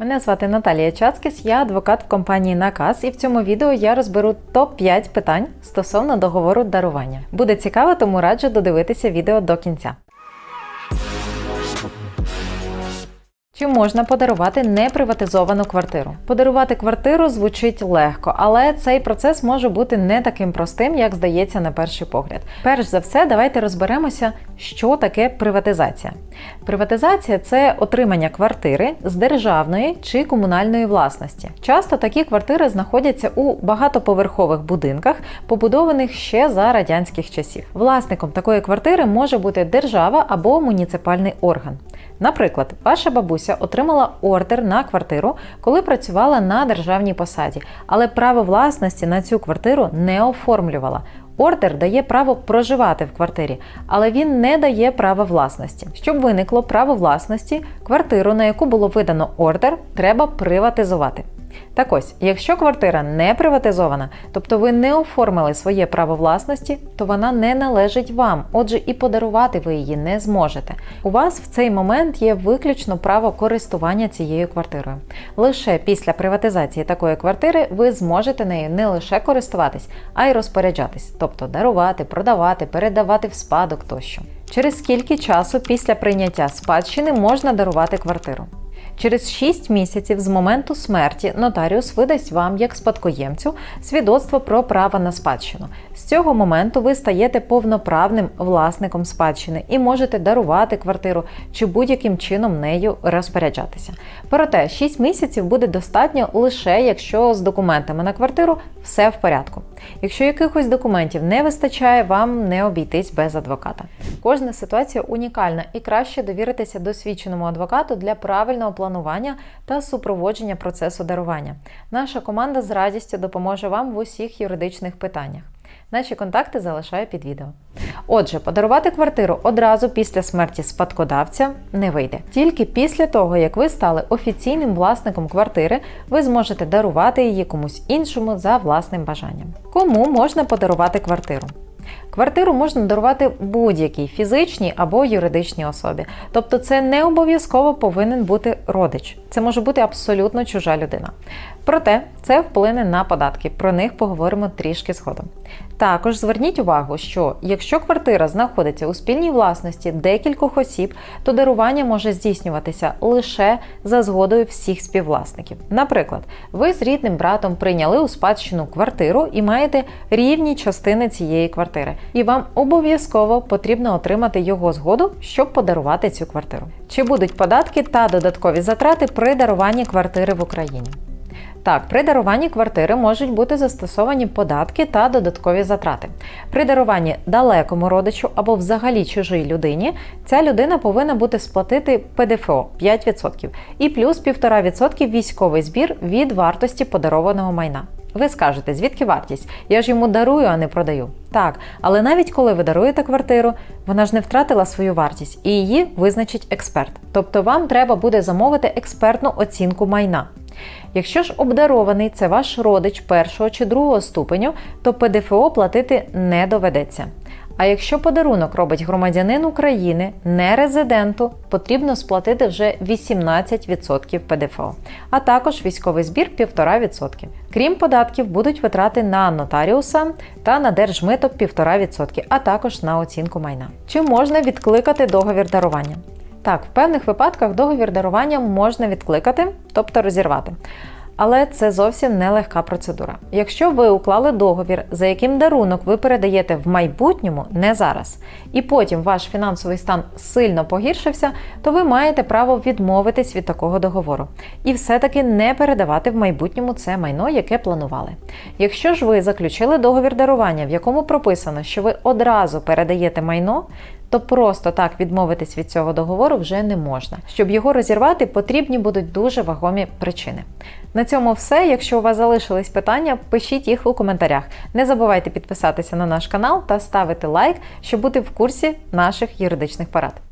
Мене звати Наталія Чацкіс, я адвокат в компанії Наказ, і в цьому відео я розберу топ-5 питань стосовно договору дарування. Буде цікаво, тому раджу додивитися відео до кінця. Чи можна подарувати неприватизовану квартиру? Подарувати квартиру звучить легко, але цей процес може бути не таким простим, як здається на перший погляд. Перш за все, давайте розберемося, що таке приватизація. Приватизація це отримання квартири з державної чи комунальної власності. Часто такі квартири знаходяться у багатоповерхових будинках, побудованих ще за радянських часів. Власником такої квартири може бути держава або муніципальний орган. Наприклад, ваша бабуся отримала ордер на квартиру, коли працювала на державній посаді, але право власності на цю квартиру не оформлювала. Ордер дає право проживати в квартирі, але він не дає права власності. Щоб виникло право власності, квартиру, на яку було видано ордер, треба приватизувати. Так ось, якщо квартира не приватизована, тобто ви не оформили своє право власності, то вона не належить вам, отже, і подарувати ви її не зможете. У вас в цей момент є виключно право користування цією квартирою. Лише після приватизації такої квартири ви зможете нею не лише користуватись, а й розпоряджатись, тобто дарувати, продавати, передавати в спадок тощо. Через скільки часу після прийняття спадщини можна дарувати квартиру? Через 6 місяців з моменту смерті нотаріус видасть вам, як спадкоємцю, свідоцтво про право на спадщину. З цього моменту ви стаєте повноправним власником спадщини і можете дарувати квартиру чи будь-яким чином нею розпоряджатися. Проте 6 місяців буде достатньо лише якщо з документами на квартиру все в порядку. Якщо якихось документів не вистачає, вам не обійтись без адвоката. Кожна ситуація унікальна і краще довіритися досвідченому адвокату для правильного планування та супроводження процесу дарування. Наша команда з радістю допоможе вам в усіх юридичних питаннях. Наші контакти залишаю під відео. Отже, подарувати квартиру одразу після смерті спадкодавця не вийде. Тільки після того, як ви стали офіційним власником квартири, ви зможете дарувати її комусь іншому за власним бажанням. Кому можна подарувати квартиру? Квартиру можна дарувати будь-якій фізичній або юридичній особі. Тобто це не обов'язково повинен бути родич. Це може бути абсолютно чужа людина. Проте це вплине на податки. Про них поговоримо трішки згодом. Також зверніть увагу, що якщо квартира знаходиться у спільній власності декількох осіб, то дарування може здійснюватися лише за згодою всіх співвласників. Наприклад, ви з рідним братом прийняли у спадщину квартиру і маєте рівні частини цієї квартири, і вам обов'язково потрібно отримати його згоду, щоб подарувати цю квартиру. Чи будуть податки та додаткові затрати при даруванні квартири в Україні? Так, при даруванні квартири можуть бути застосовані податки та додаткові затрати. При даруванні далекому родичу або взагалі чужій людині ця людина повинна буде сплатити ПДФО 5% і плюс 1,5% військовий збір від вартості подарованого майна. Ви скажете, звідки вартість? Я ж йому дарую, а не продаю. Так, але навіть коли ви даруєте квартиру, вона ж не втратила свою вартість і її визначить експерт. Тобто вам треба буде замовити експертну оцінку майна. Якщо ж обдарований це ваш родич першого чи другого ступеню, то ПДФО платити не доведеться. А якщо подарунок робить громадянин України, не резиденту, потрібно сплатити вже 18% ПДФО, а також військовий збір 1,5%. Крім податків, будуть витрати на нотаріуса та на держмито 1,5%, а також на оцінку майна. Чи можна відкликати договір дарування? Так, в певних випадках договір дарування можна відкликати, тобто розірвати. Але це зовсім не легка процедура. Якщо ви уклали договір, за яким дарунок ви передаєте в майбутньому, не зараз, і потім ваш фінансовий стан сильно погіршився, то ви маєте право відмовитись від такого договору і все-таки не передавати в майбутньому це майно, яке планували. Якщо ж ви заключили договір дарування, в якому прописано, що ви одразу передаєте майно, то просто так відмовитись від цього договору вже не можна. Щоб його розірвати, потрібні будуть дуже вагомі причини. На цьому все. Якщо у вас залишились питання, пишіть їх у коментарях. Не забувайте підписатися на наш канал та ставити лайк, щоб бути в курсі наших юридичних порад.